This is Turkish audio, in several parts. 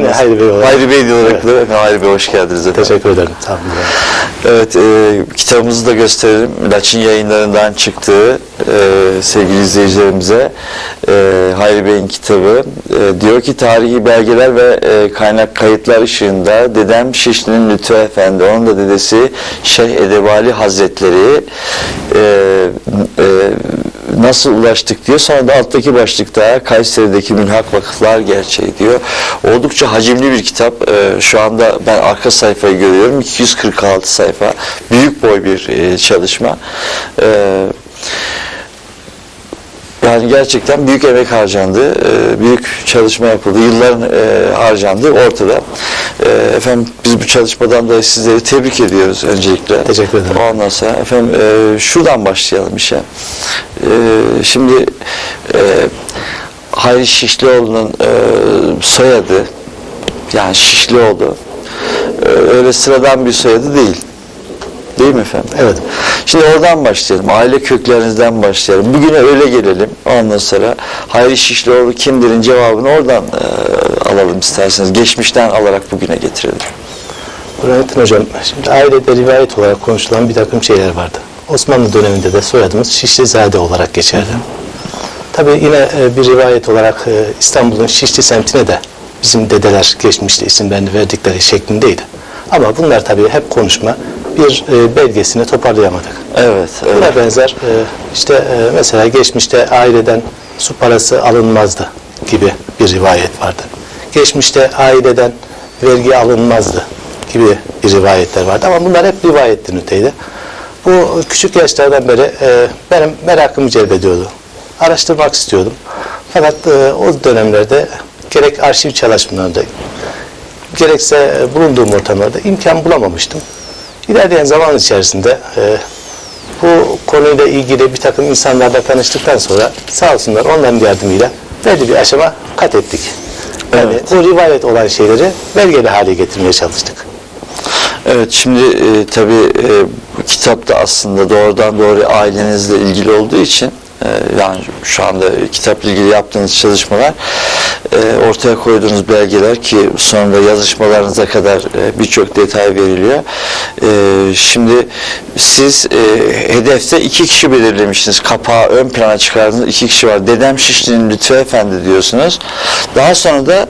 Hayri Bey olarak. Hayri Bey olarak da efendim, Hayri Bey hoş geldiniz efendim. Teşekkür ederim. Olun. Evet, e, kitabımızı da gösterelim. Laçin yayınlarından çıktığı e, sevgili izleyicilerimize e, Hayri Bey'in kitabı. E, diyor ki tarihi belgeler ve e, kaynak kayıtlar ışığında dedem Şişli'nin Lütfü Efendi, onun da dedesi Şeyh Edebali Hazretleri e, e, nasıl ulaştık diyor. Sonra da alttaki başlıkta Kayseri'deki münhak vakıflar gerçeği diyor. Oldukça hacimli bir kitap. Ee, şu anda ben arka sayfayı görüyorum. 246 sayfa. Büyük boy bir e, çalışma. Ee, yani gerçekten büyük emek harcandı, e, büyük çalışma yapıldı, yılların e, harcandı ortada. E, Efendim biz bu çalışmadan dolayı sizleri tebrik ediyoruz öncelikle. Teşekkür ederim. Ondan sonra efendim şuradan başlayalım işe. Şimdi Hayri Şişlioğlu'nun soyadı, yani Şişlioğlu, öyle sıradan bir soyadı değil. Değil mi efendim? Evet. Şimdi oradan başlayalım. Aile köklerinizden başlayalım. Bugüne öyle gelelim. Ondan sonra Hayri Şişlioğlu kimdir'in cevabını oradan e, alalım isterseniz. Geçmişten alarak bugüne getirelim. Burhanettin Hocam, şimdi ailede rivayet olarak konuşulan bir takım şeyler vardı. Osmanlı döneminde de soyadımız Şişlizade olarak geçerdi. Tabii yine e, bir rivayet olarak e, İstanbul'un Şişli semtine de bizim dedeler geçmişte isimlerini verdikleri şeklindeydi. Ama bunlar tabii hep konuşma, bir e, belgesini toparlayamadık. Evet. evet. Buna benzer e, işte e, mesela geçmişte aileden su parası alınmazdı gibi bir rivayet vardı. Geçmişte aileden vergi alınmazdı gibi bir rivayetler vardı ama bunlar hep rivayetten öteydi. Bu küçük yaşlardan beri e, benim merakımı celbediyordu. Araştırmak istiyordum. Fakat e, o dönemlerde gerek arşiv çalışmalarında gerekse e, bulunduğum ortamlarda imkan bulamamıştım. İlerleyen zaman içerisinde e, bu konuyla ilgili bir takım insanlarla tanıştıktan sonra sağ olsunlar onların yardımıyla belli bir aşama kat ettik. Yani Evet. bu rivayet olan şeyleri belgeli hale getirmeye çalıştık. Evet şimdi e, tabii e, bu kitap da aslında doğrudan doğruya ailenizle ilgili olduğu için yani şu anda kitapla ilgili yaptığınız çalışmalar e, ortaya koyduğunuz belgeler ki sonra yazışmalarınıza kadar e, birçok detay veriliyor. E, şimdi siz hedefte iki kişi belirlemişsiniz. Kapağı ön plana çıkardınız. iki kişi var. Dedem Şişli'nin Lütfü Efendi diyorsunuz. Daha sonra da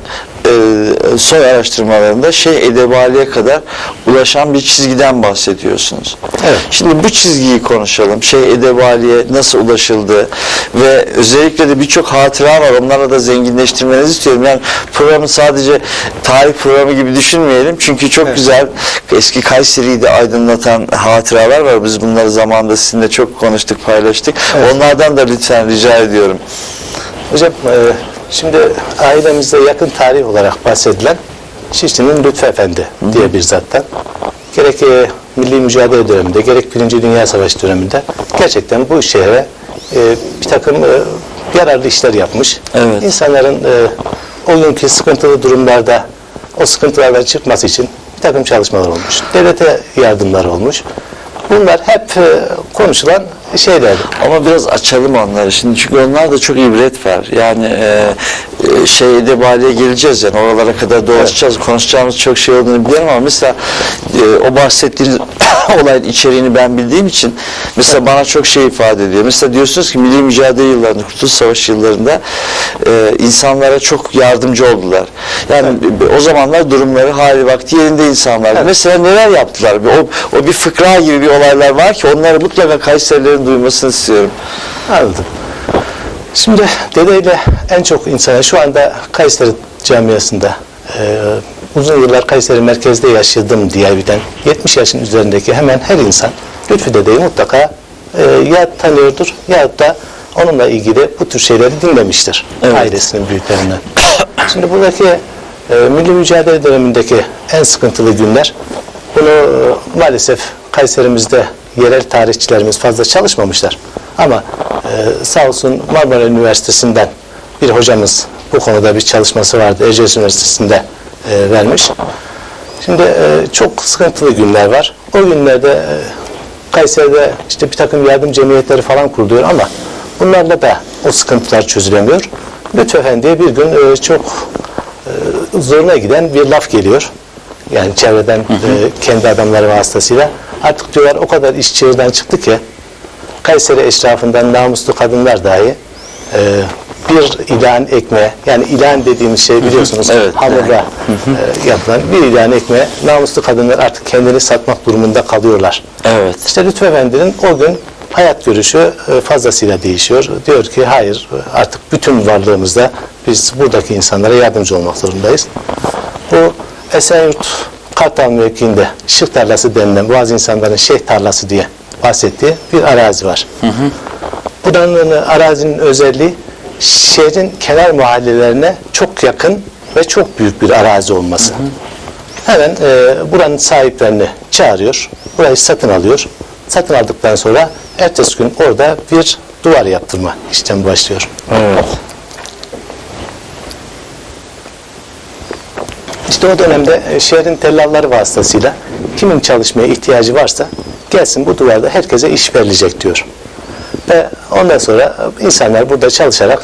e, soy araştırmalarında şey edebaliye kadar ulaşan bir çizgiden bahsediyorsunuz. Evet. Şimdi bu çizgiyi konuşalım. Şey edebaliye nasıl ulaşıldı ve özellikle de birçok hatıra var. Onlarla da zenginleştirmenizi istiyorum. Yani programı sadece tarih programı gibi düşünmeyelim. Çünkü çok güzel eski Kayseri'yi de aydınlatan hatıralar var. Biz bunları zamanında sizinle çok konuştuk, paylaştık. Onlardan da lütfen rica ediyorum. Hocam e, şimdi ailemizde yakın tarih olarak bahsedilen Şişli'nin Lütfü Efendi diye bir zattan gerek e, milli mücadele döneminde gerek Birinci Dünya Savaşı döneminde gerçekten bu şehre e, bir takım e, yararlı işler yapmış. Evet. İnsanların e, o günkü sıkıntılı durumlarda o sıkıntılardan çıkması için bir takım çalışmalar olmuş. Devlete yardımlar olmuş. Bunlar hep e, konuşulan şeylerdi. Ama biraz açalım onları şimdi çünkü onlar da çok ibret var. Yani e, e, şey edebaliye geleceğiz yani oralara kadar dolaşacağız. Konuşacağımız çok şey olduğunu biliyorum ama mesela e, o bahsettiğiniz olayın içeriğini ben bildiğim için mesela bana çok şey ifade ediyor. Mesela diyorsunuz ki milli mücadele yıllarında, Kurtuluş Savaşı yıllarında e, insanlara çok yardımcı oldular. Yani o zamanlar durumları hali vakti yerinde insanlardı. Mesela neler yaptılar? O, o bir fıkra gibi bir olaylar var ki onları mutlaka Kayserilerin duymasını istiyorum. Anladım. Şimdi dedeyle en çok insana şu anda Kayseri camiasında e, uzun yıllar Kayseri merkezde yaşadım diyebilen 70 yaşın üzerindeki hemen her insan Lütfü dedeyi mutlaka e, ya tanıyordur ya da onunla ilgili bu tür şeyleri dinlemiştir Evet. ailesinin büyüklerinden. Şimdi buradaki e, milli mücadele dönemindeki en sıkıntılı günler bunu e, maalesef Kayserimizde yerel tarihçilerimiz fazla çalışmamışlar. Ama e, sağ olsun Marmara Üniversitesi'nden bir hocamız bu konuda bir çalışması vardı. Erciyes Üniversitesi'nde e, vermiş. Şimdi e, çok sıkıntılı günler var. O günlerde e, Kayseri'de işte bir takım yardım cemiyetleri falan kuruluyor ama bunlarla da o sıkıntılar çözülemiyor. Lütfü Efendi'ye bir gün e, çok e, zoruna giden bir laf geliyor. Yani çevreden e, kendi adamları vasıtasıyla. Artık diyorlar o kadar iş çığırdan çıktı ki Kayseri eşrafından namuslu kadınlar dahi e, bir ilan ekmeğe yani ilan dediğimiz şey biliyorsunuz Evet. hamurda e, yapılan bir ilan ekmeğe namuslu kadınlar artık kendini satmak durumunda kalıyorlar. Evet. İşte Lütfü Efendi'nin o gün hayat görüşü e, fazlasıyla değişiyor. Diyor ki hayır artık bütün varlığımızda biz buradaki insanlara yardımcı olmak zorundayız. Bu Esenyurt Kartal mevkiinde şık tarlası denilen bazı insanların şeyh tarlası diye bahsettiği bir arazi var. Buranın e, arazinin özelliği şehrin kenar mahallelerine çok yakın ve çok büyük bir arazi olması. Hemen e, buranın sahiplerini çağırıyor. Burayı satın alıyor. Satın aldıktan sonra ertesi gün orada bir duvar yaptırma işlemi başlıyor. Evet. İşte o dönemde e, şehrin tellalları vasıtasıyla kimin çalışmaya ihtiyacı varsa gelsin bu duvarda herkese iş verilecek diyor. Ve ondan sonra e, insanlar burada çalışarak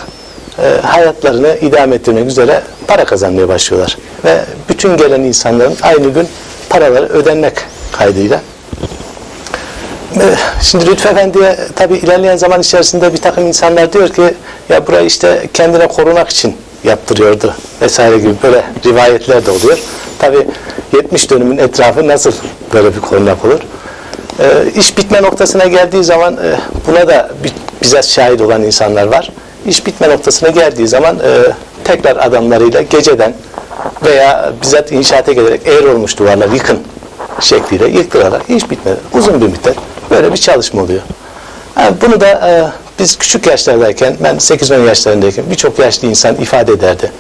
e, hayatlarını idame ettirmek üzere para kazanmaya başlıyorlar. Ve bütün gelen insanların aynı gün paraları ödenmek kaydıyla Şimdi Lütfü Efendi'ye tabi ilerleyen zaman içerisinde bir takım insanlar diyor ki ya burayı işte kendine korumak için yaptırıyordu vesaire gibi böyle rivayetler de oluyor. Tabi 70 dönümün etrafı nasıl böyle bir korunak olur? Ee, iş bitme noktasına geldiği zaman e, buna da bi- bizzat şahit olan insanlar var. İş bitme noktasına geldiği zaman e, tekrar adamlarıyla geceden veya bizzat inşaata gelerek eğer olmuş duvarlar yıkın şekliyle yıktırarak iş bitmedi. Uzun bir müddet böyle bir çalışma oluyor. Ha, bunu da e, biz küçük yaşlardayken, ben 8-10 yaşlarındayken birçok yaşlı insan ifade ederdi.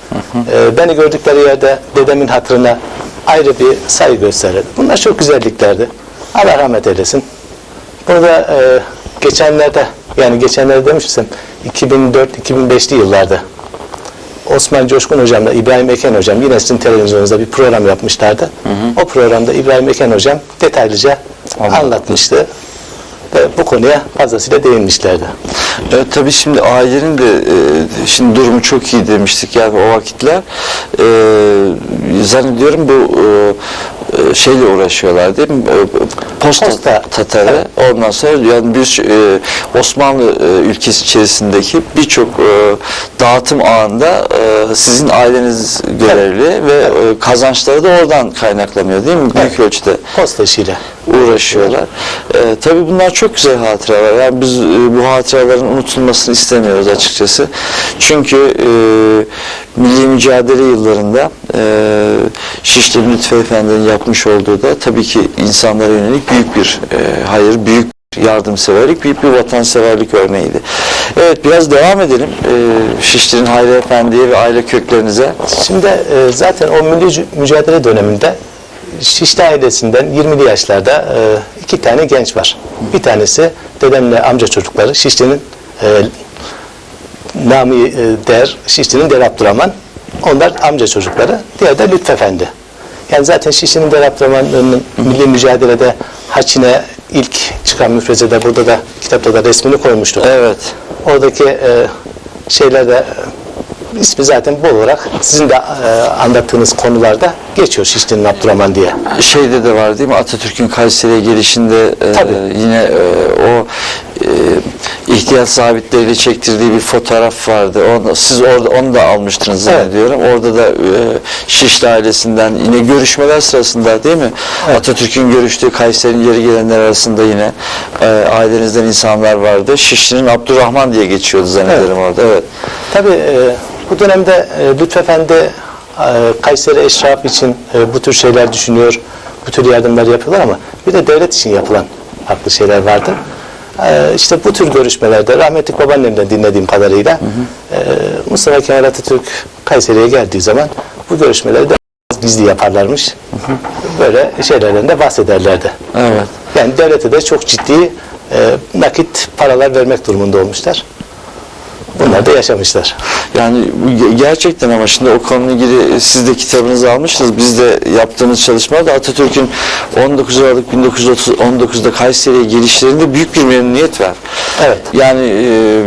E, beni gördükleri yerde dedemin hatırına ayrı bir saygı gösterirdi. Bunlar çok güzelliklerdi. Allah rahmet eylesin. Burada e, geçenlerde, yani geçenlerde demişsem 2004-2005'li yıllarda Osman Coşkun hocamla İbrahim Eken hocam yine sizin televizyonunuzda bir program yapmışlardı. O programda İbrahim Eken hocam detaylıca Anlattı. anlatmıştı. Ve bu konuya fazlasıyla değinmişlerdi. Evet, tabii şimdi ailenin de e, şimdi durumu çok iyi demiştik yani o vakitler e, zannediyorum bu e, e, şeyle uğraşıyorlar değil mi? E, Posta, Posta, Tatarı. Ondan sonra yani bir e, Osmanlı e, ülkesi içerisindeki birçok e, dağıtım ağında e, sizin aileniz görevli ve e, kazançları da oradan kaynaklanıyor değil mi? Büyük Evet. ölçüde Posta işiyle. Uğraşıyorlar. Ee, tabii bunlar çok güzel hatıralar. Yani biz e, bu hatıraların unutulmasını istemiyoruz açıkçası. Çünkü e, milli mücadele yıllarında e, Şişli Lütfü Efendi'nin yapmış olduğu da tabii ki insanlara yönelik büyük bir e, hayır, büyük yardımseverlik, büyük bir vatanseverlik örneğiydi. Evet biraz devam edelim. E, Şişli'nin Hayri Efendi'ye ve aile köklerinize. Şimdi e, zaten o milli mücadele döneminde Şişli ailesinden 20'li yaşlarda e, iki tane genç var. Bir tanesi dedemle amca çocukları Şişli'nin e, Nami e, Der, Şişli'nin Der Abdurrahman. Onlar amca çocukları. Diğer de Lütfü Efendi. Yani zaten Şişli'nin Der Abdurrahman'ın milli mücadelede Haçine ilk çıkan müfrezede burada da kitapta da resmini koymuştuk. Evet. Oradaki e, şeylerde ismi zaten bol olarak sizin de e, anlattığınız konularda geçiyor Şişli'nin Abdurrahman diye. şeyde de var değil mi Atatürk'ün Kayseri'ye gelişinde e, Tabii. yine e, o e, ihtiyat sabitleriyle çektirdiği bir fotoğraf vardı. Onu, siz orada onu da almıştınız Evet. zannediyorum. Orada da e, Şişli ailesinden yine görüşmeler sırasında değil mi? Atatürk'ün görüştüğü Kayseri'nin geri gelenler arasında yine e, ailenizden insanlar vardı. Şişli'nin Abdurrahman diye geçiyordu zannederim orada. Evet. Tabii e, bu dönemde e, Lütfü Efendi e, Kayseri eşraf için e, bu tür şeyler düşünüyor, bu tür yardımlar yapıyorlar ama bir de devlet için yapılan farklı şeyler vardı. E, işte bu tür görüşmelerde rahmetli babaannemden dinlediğim kadarıyla e, Mustafa Kemal Atatürk Kayseri'ye geldiği zaman bu görüşmeleri de gizli yaparlarmış. Böyle şeylerden de bahsederlerdi. Evet. Yani devlete de çok ciddi e, nakit paralar vermek durumunda olmuşlar. Bunlar da yaşamışlar. Yani gerçekten ama şimdi o konuyla ilgili siz de kitabınızı almışsınız. Biz de yaptığımız çalışmada Atatürk'ün 19 Aralık 1919'da Kayseri'ye gelişlerinde büyük bir memnuniyet var. Evet. Yani e,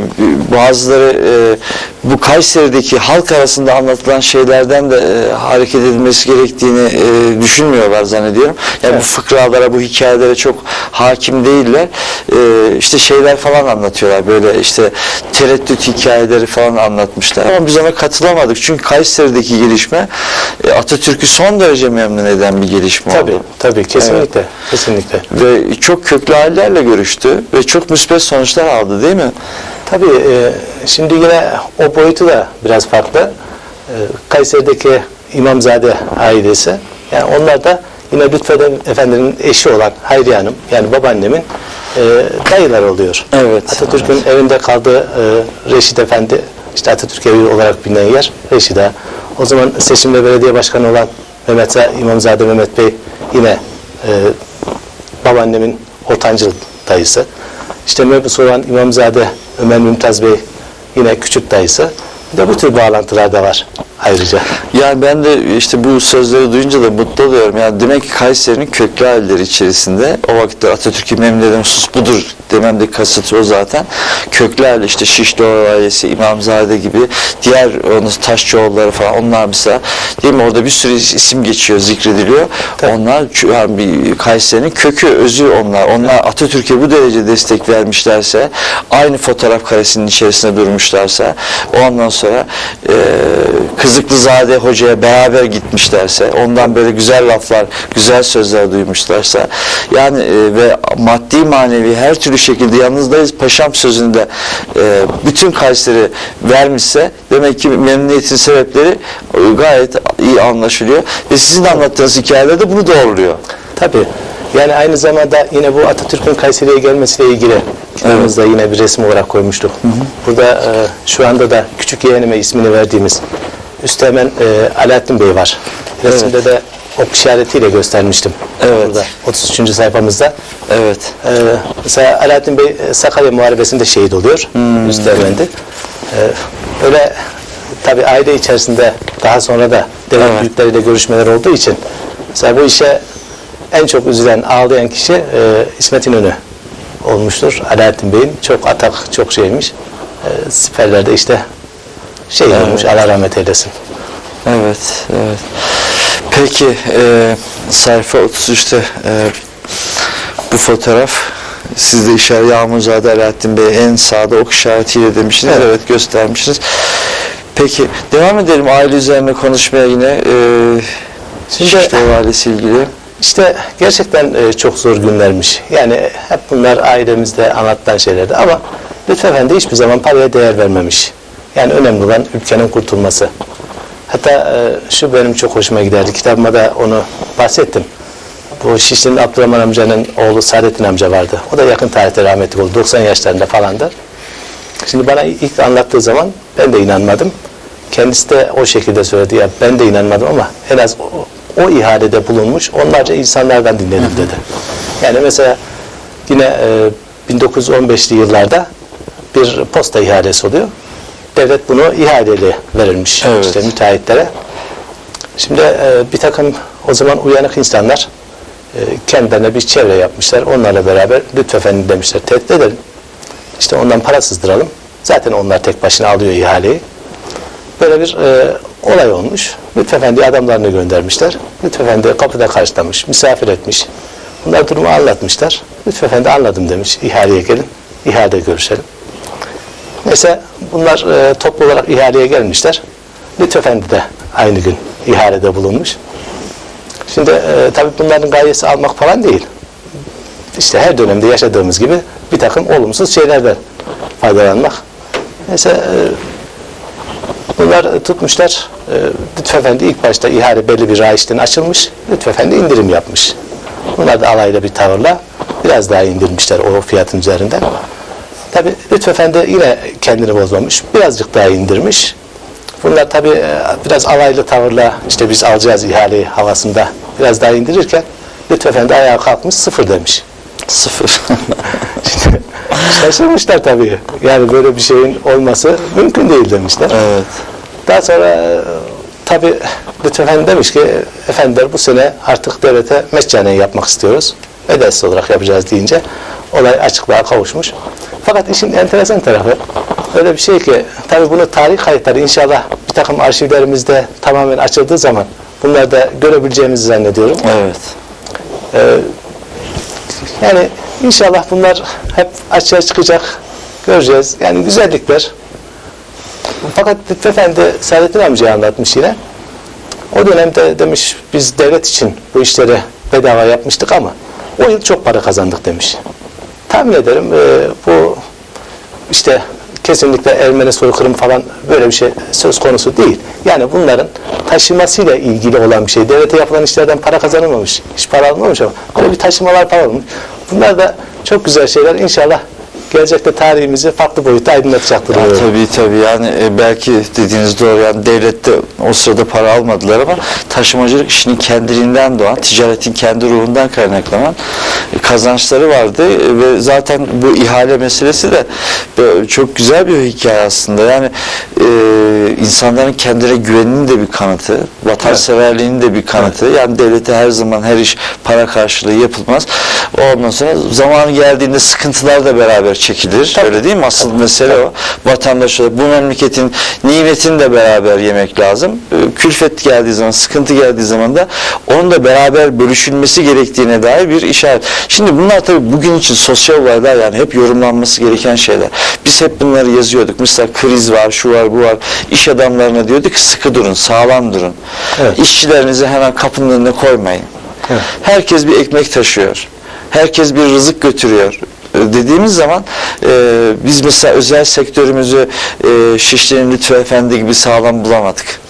bazıları e, bu Kayseri'deki halk arasında anlatılan şeylerden de e, hareket edilmesi gerektiğini e, düşünmüyorlar zannediyorum. Yani bu Evet. fıkralara, bu hikayelere çok hakim değiller. E, işte şeyler falan anlatıyorlar. Böyle işte tereddüt hikayeleri falan anlatmışlar. Ama biz ona katılamadık. Çünkü Kayseri'deki gelişme e, Atatürk'ü son derece memnun eden bir gelişme Tabii, oldu. tabii kesinlikle, kesinlikle. Ve çok köklü ailelerle görüştü ve çok müspet sonuçlar aldı değil mi? Tabii e, şimdi yine o boyutu da biraz farklı. E, Kayseri'deki İmamzade ailesi, yani onlar da yine Lütfü Efendi'nin eşi olan Hayriye Hanım, yani babaannemin e, dayılar oluyor. Evet, Atatürk'ün evinde kaldığı e, Reşit Efendi, işte Atatürk evi olarak bilinen yer Reşida. O zaman seçimde belediye başkanı olan Mehmet İmamzade Mehmet Bey yine e, babaannemin ortancıl dayısı. İşte mebus olan İmamzade Ömer Mümtaz Bey yine küçük dayısı. Bir de bu tür bağlantılar da var ayrıca. Yani ben de işte bu sözleri duyunca da mutlu oluyorum. Yani demek ki Kayseri'nin köklü aileleri içerisinde o vakitler Atatürk'ü memnun eden husus budur dememdeki kasıt o zaten. Köklü aile işte Şişlioğlu ailesi, İmamzade gibi diğer onun Taşçıoğulları falan onlar mesela değil mi orada bir sürü isim geçiyor, zikrediliyor. Tabii. Onlar yani bir Kayseri'nin kökü, özü onlar. Onlar Atatürk'e bu derece destek vermişlerse, aynı fotoğraf karesinin içerisinde durmuşlarsa, ondan sonra e, Kızıklızade Hoca'ya beraber gitmişlerse, ondan böyle güzel laflar, güzel sözler duymuşlarsa, yani e, ve maddi manevi her türlü şekilde yalnızdayız paşam sözünü de e, bütün Kayseri vermişse, demek ki memnuniyetin sebepleri e, gayet iyi anlaşılıyor. Ve sizin anlattığınız hikayelerde bunu doğruluyor. Tabii. Yani aynı zamanda yine bu Atatürk'ün Kayseri'ye gelmesiyle ilgili kitabımızda yine bir resim olarak koymuştuk. Burada e, şu anda da küçük yeğenime ismini verdiğimiz Üsteğmen e, Alaaddin Bey var. Resimde de ok işaretiyle göstermiştim. Evet. Burada 33. sayfamızda. Evet. Ee, mesela Alaaddin Bey e, Sakarya Muharebesi'nde şehit oluyor. Üsteğmen'di. Ee, öyle tabi aile içerisinde daha sonra da devlet Evet. büyükleriyle görüşmeler olduğu için mesela bu işe en çok üzülen, ağlayan kişi e, İsmet İnönü olmuştur. Alaaddin Bey'in çok atak, çok şeymiş. E, siperlerde işte şey olmuş, Allah rahmet eylesin. Evet, evet. Peki, e, sayfa 33'te e, bu fotoğraf sizde işaret Yağmurzade Alaaddin Bey en sağda ok işaretiyle demişsiniz. Evet, Evet. göstermişsiniz. Peki, devam edelim aile üzerine konuşmaya yine. E, Şimdi- Şişlioğlu ailesi ilgili. İşte gerçekten e, çok zor günlermiş. Yani hep bunlar ailemizde anlatılan şeylerdi ama Lütfü Efendi hiçbir zaman paraya değer vermemiş. Yani önemli olan ülkenin kurtulması. Hatta e, şu benim çok hoşuma giderdi. Kitabıma da onu bahsettim. Bu Şişli'nin Abdurrahman amcanın oğlu Saadettin amca vardı. O da yakın tarihte rahmetli oldu. 90 yaşlarında falandı. Şimdi bana ilk anlattığı zaman ben de inanmadım. Kendisi de o şekilde söyledi. Ya ben de inanmadım ama en az o, o ihalede bulunmuş onlarca insanlardan dinledim dedi. Yani mesela yine e, 1915'li yıllarda bir posta ihalesi oluyor. Devlet bunu ihaleli verilmiş Evet. işte müteahhitlere. Şimdi e, bir takım o zaman uyanık insanlar e, kendilerine bir çevre yapmışlar. Onlarla beraber Lütfü Efendi demişler tehdit edelim. İşte ondan para sızdıralım. Zaten onlar tek başına alıyor ihaleyi. Böyle bir e, olay olmuş. Lütfü Efendi adamlarını göndermişler. Lütfü Efendi kapıda karşılamış, misafir etmiş. Bunlar durumu anlatmışlar. Lütfü Efendi anladım demiş. İhaleye gelin, ihalede görüşelim. Neyse bunlar e, toplu olarak ihaleye gelmişler. Lütfü Efendi de aynı gün ihalede bulunmuş. Şimdi e, tabii bunların gayesi almak falan değil. İşte her dönemde yaşadığımız gibi bir takım olumsuz şeylerden faydalanmak. Neyse e, bunlar tutmuşlar. E, Lütfü ilk başta ihale belli bir rayişten açılmış. Lütfü Efendi indirim yapmış. Bunlar da alayla bir tavırla biraz daha indirmişler o fiyatın üzerinden. Tabi Lütfü Efendi yine kendini bozmamış. Birazcık daha indirmiş. Bunlar tabi e, biraz alaylı tavırla işte biz alacağız ihaleyi havasında biraz daha indirirken Lütfü Efendi ayağa kalkmış sıfır demiş. Sıfır. Şimdi şaşırmışlar tabii. Yani böyle bir şeyin olması mümkün değil demişler. evet. Daha sonra e, tabii Lütfü Efendi demiş ki efendiler bu sene artık devlete meccane yapmak istiyoruz. Bedelsiz olarak yapacağız deyince olay açıklığa kavuşmuş. Fakat işin enteresan tarafı öyle bir şey ki tabii bunu tarih kayıtları inşallah bir takım arşivlerimizde tamamen açıldığı zaman bunları da görebileceğimizi zannediyorum. Evet. Ee, yani inşallah bunlar hep açığa çıkacak. Göreceğiz. Yani güzellikler. Fakat Lütfü Efendi Saadettin amcaya anlatmış yine. O dönemde demiş biz devlet için bu işleri bedava yapmıştık ama o yıl çok para kazandık demiş. Tahmin ederim e, bu işte kesinlikle Ermeni soykırım falan böyle bir şey söz konusu değil. Yani bunların taşımasıyla ilgili olan bir şey. Devlete yapılan işlerden para kazanılmamış. Hiç para alınmamış ama böyle bir taşımalar falan olmuş. Bunlar da çok güzel şeyler. İnşallah gelecekte tarihimizi farklı boyutta aydınlatacaktır. Ya, tabii tabii yani e, belki dediğiniz doğru yani devlette o sırada para almadılar ama taşımacılık işinin kendiliğinden doğan, ticaretin kendi ruhundan kaynaklanan e, kazançları vardı E, ve zaten bu ihale meselesi de böyle çok güzel bir hikaye aslında. Yani e, insanların kendine güveninin de bir kanıtı, vatanseverliğinin de bir kanıtı. Yani devlete her zaman her iş para karşılığı yapılmaz. Ondan sonra zamanı geldiğinde sıkıntılar da beraber çekilir. Öyle değil mi? Asıl mesele o. Vatandaşlar bu memleketin nimetini de beraber yemek lazım. Ee, Külfet geldiği zaman, sıkıntı geldiği zaman da onun da beraber bölüşülmesi gerektiğine dair bir işaret. Şimdi bunlar tabii bugün için sosyal olaylar yani hep yorumlanması gereken şeyler. Biz hep bunları yazıyorduk. Mesela kriz var, şu var, bu var. İş adamlarına diyorduk sıkı durun, sağlam durun. Evet. İşçilerinizi hemen kapının önüne koymayın. Evet. Herkes bir ekmek taşıyor. Herkes bir rızık götürüyor. Dediğimiz zaman e, biz mesela özel sektörümüzü e, Şişli'nin Lütfü Efendi gibi sağlam bulamadık.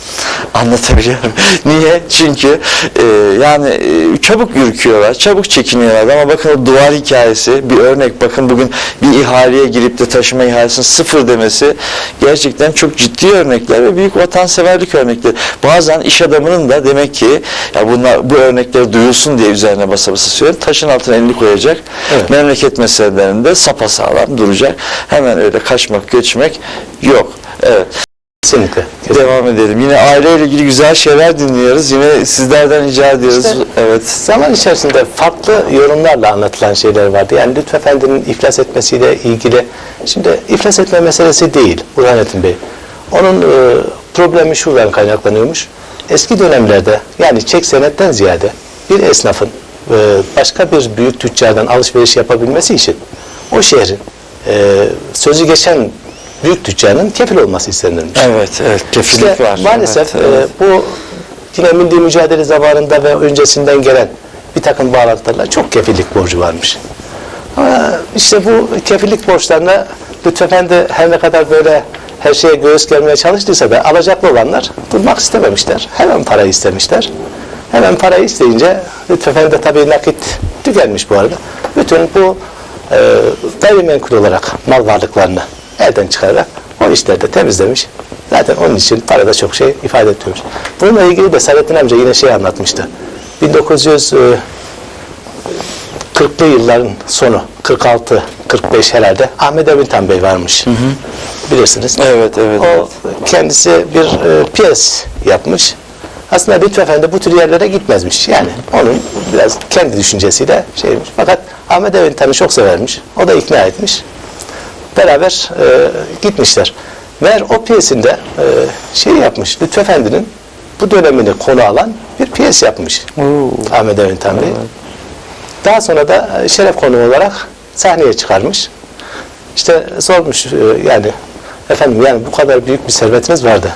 Anlatabiliyor muyum? Niye? Çünkü e, yani e, çabuk ürküyorlar, çabuk çekiniyorlar ama bakın o duvar hikayesi bir örnek bakın bugün bir ihaleye girip de taşıma ihalesinin sıfır demesi gerçekten çok ciddi örnekler ve büyük vatanseverlik örnekleri. Bazen iş adamının da demek ki ya bunlar bu örnekler duyulsun diye üzerine basa basa söylüyorum. Taşın altına elini koyacak. Evet. Memleket meselelerinde sapasağlam duracak. Hemen öyle kaçmak, göçmek yok. Evet. Kesinlikle. Devam edelim. Yine aileyle ilgili güzel şeyler dinliyoruz. Yine sizlerden rica ediyoruz. İşte- evet. Zaman içerisinde farklı yorumlarla anlatılan şeyler vardı. Yani Lütfü Efendi'nin iflas etmesiyle ilgili, şimdi iflas etme meselesi değil Burhanettin Bey. Onun e, problemi şuradan kaynaklanıyormuş. Eski dönemlerde yani çek senetten ziyade bir esnafın e, başka bir büyük tüccardan alışveriş yapabilmesi için o şehrin e, sözü geçen büyük tüccarın kefil olması istenirmiş. Evet, evet. Kesinlik İşte var. maalesef Evet, evet. e, bu yine milli mücadele zamanında ve öncesinden gelen bir takım bağlantılarla çok kefillik borcu varmış. Ama işte bu kefillik borçlarına Lütfü Efendi her ne kadar böyle her şeye göğüs germeye çalıştıysa da alacaklı olanlar durmak istememişler. Hemen parayı istemişler. Hemen parayı isteyince de tabii nakit tükenmiş bu arada. Bütün bu e, gayrimenkul olarak mal varlıklarını elden çıkararak o işleri de temizlemiş. Zaten onun için parada çok şey ifade etmiyormuş. Bununla ilgili de Saadettin amca yine şey anlatmıştı. 1900 e, 40'lı yılların sonu 46 45 herhalde Ahmet Evintan Bey varmış. Bilirsiniz. Evet, evet, O evet. kendisi bir e, piyes yapmış. Aslında Lütfü Efendi bu tür yerlere gitmezmiş. Yani onun biraz kendi düşüncesiyle şeymiş. Fakat Ahmet Evintan'ı çok severmiş. O da ikna etmiş. Beraber e, gitmişler. Meğer o piyesinde e, şey yapmış. Lütfü Efendi'nin bu dönemini konu alan bir piyes yapmış. Ahmet Evintan Bey. Daha sonra da e, şeref konuğu olarak sahneye çıkarmış. İşte sormuş e, yani efendim yani bu kadar büyük bir servetiniz vardı.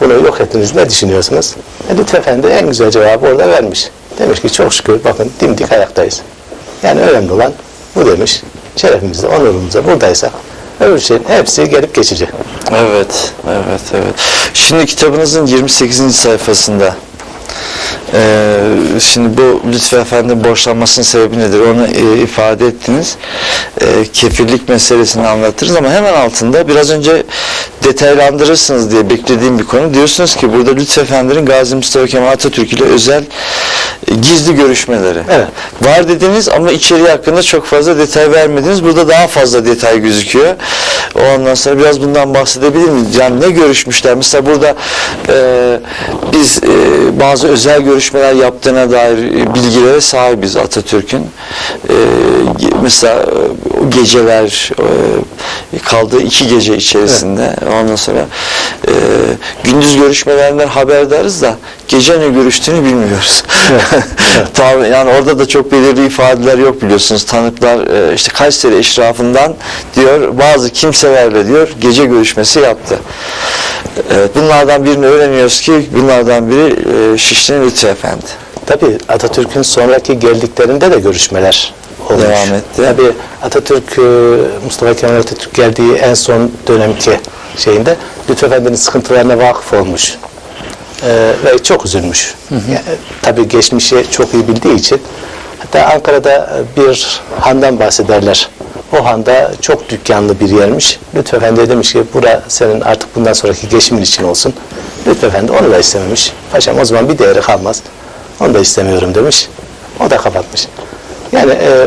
Bunu yok ettiniz ne düşünüyorsunuz? E, Lütfü Efendi en güzel cevabı orada vermiş. Demiş ki çok şükür bakın dimdik ayaktayız. Yani önemli olan bu demiş. Şerefimizde, onurumuzda buradaysak öbür şeyin hepsi gelip geçici. Evet, evet, evet. Şimdi kitabınızın 28. sayfasında eee, şimdi bu Lütfü Efendi'nin borçlanmasının sebebi nedir? Onu e, ifade ettiniz. Eee, kefillik meselesini anlatırız ama hemen altında biraz önce detaylandırırsınız diye beklediğim bir konu. Diyorsunuz ki burada Lütfü Efendi'nin Gazi Mustafa Kemal Atatürk ile özel e, gizli görüşmeleri. Evet. Var dediniz ama içeriği hakkında çok fazla detay vermediniz. Burada daha fazla detay gözüküyor. Ondan sonra biraz bundan bahsedebilir miyiz? Yani ne görüşmüşler? Mesela burada e, biz e, bazı özel görüşmeler yaptığına dair e, bilgilere sahibiz Atatürk'ün. E, mesela e, geceler e, kaldığı iki gece içerisinde ondan sonra e, gündüz görüşmelerinden haberdarız da gece ne görüştüğünü bilmiyoruz. Tabii yani orada da çok belirli ifadeler yok biliyorsunuz. Tanıklar e, işte Kayseri eşrafından diyor bazı kimselerle diyor gece görüşmesi yaptı. Evet, bunlardan birini öğreniyoruz ki bunlardan biri e, Şişli'nin Lütfü Efendi. Tabii Atatürk'ün sonraki geldiklerinde de görüşmeler olmuş. Devam etti. Tabii Atatürk, e, Mustafa Kemal Atatürk geldiği en son dönemki şeyinde Lütfü Efendi'nin sıkıntılarına vakıf olmuş. E, ve çok üzülmüş. Yani, tabii geçmişi çok iyi bildiği için hatta Ankara'da bir handan bahsederler. O handa çok dükkanlı bir yermiş. Lütfü Efendi demiş ki bura senin artık bundan sonraki geçimin için olsun. Lütfü Efendi onu da istememiş. Paşam o zaman bir değeri kalmaz. Onu da istemiyorum demiş. O da kapatmış. Yani e,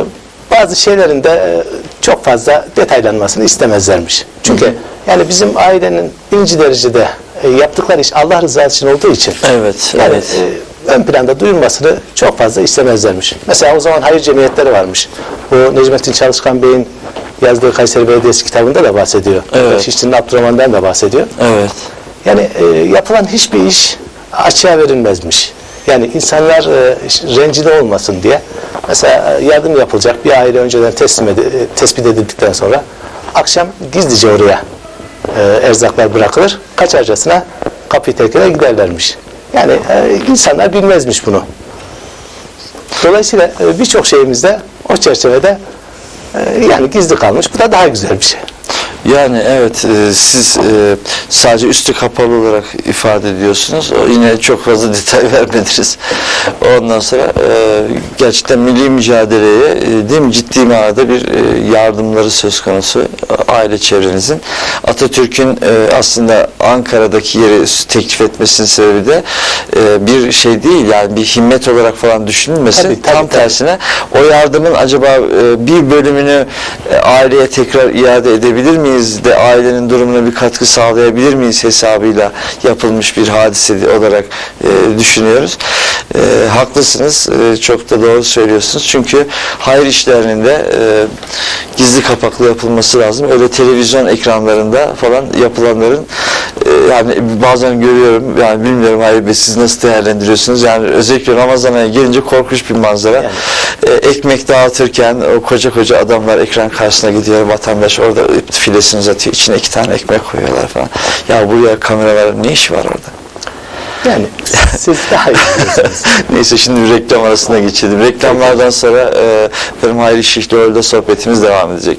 bazı şeylerin de e, çok fazla detaylanmasını istemezlermiş. Çünkü yani bizim ailenin birinci derecede e, yaptıkları iş Allah rızası için olduğu için Evet, yani evet. e, ön planda duyulmasını çok fazla istemezlermiş. Mesela o zaman hayır cemiyetleri varmış. Bu Necmettin Çalışkan Bey'in yazdığı Kayseri Belediyesi kitabında da bahsediyor. Evet. Şişli'nin Abdurrahman'dan da bahsediyor. Evet. Yani e, yapılan hiçbir iş açığa verilmezmiş. Yani insanlar e, rencide olmasın diye mesela e, yardım yapılacak bir aile önceden teslim edi- e, tespit edildikten sonra akşam gizlice oraya e, erzaklar bırakılır. Kaçarcasına kapıyı tekrar giderlermiş. Yani e, insanlar bilmezmiş bunu. Dolayısıyla e, birçok şeyimizde o çerçevede e, yani gizli kalmış. Bu da daha güzel bir şey. Yani evet e, siz e, sadece üstü kapalı olarak ifade ediyorsunuz. O yine çok fazla detay vermediniz. Ondan sonra e, gerçekten milli mücadeleye e, değil mi ciddi manada bir e, yardımları söz konusu aile çevrenizin. Atatürk'ün e, aslında Ankara'daki yeri teklif etmesinin sebebi de e, bir şey değil yani bir himmet olarak falan düşünülmesin. Tabii, tabii, Tam tabii. tersine o yardımın acaba e, bir bölümünü e, aileye tekrar iade edebilir miyiz de ailenin durumuna bir katkı sağlayabilir miyiz hesabıyla yapılmış bir hadise olarak e, düşünüyoruz. E, haklısınız. E, çok da doğru söylüyorsunuz. Çünkü hayır işlerinin de e, gizli kapaklı yapılması lazım. Öyle televizyon ekranlarında falan yapılanların e, yani bazen görüyorum yani bilmiyorum Hayır Bey siz nasıl değerlendiriyorsunuz? Yani özellikle Ramazan ayı gelince korkunç bir manzara. Yani. E, ekmek dağıtırken o koca koca adamlar ekran karşısına gidiyor vatandaş orada filesini uzatıyor içine iki tane ekmek koyuyorlar falan. Ya buraya kameralar ne işi var orada? Yani siz daha iyi. Neyse şimdi bir reklam arasına geçelim. Reklamlardan sonra e, efendim Hayri Şihlioğlu'da sohbetimiz devam edecek.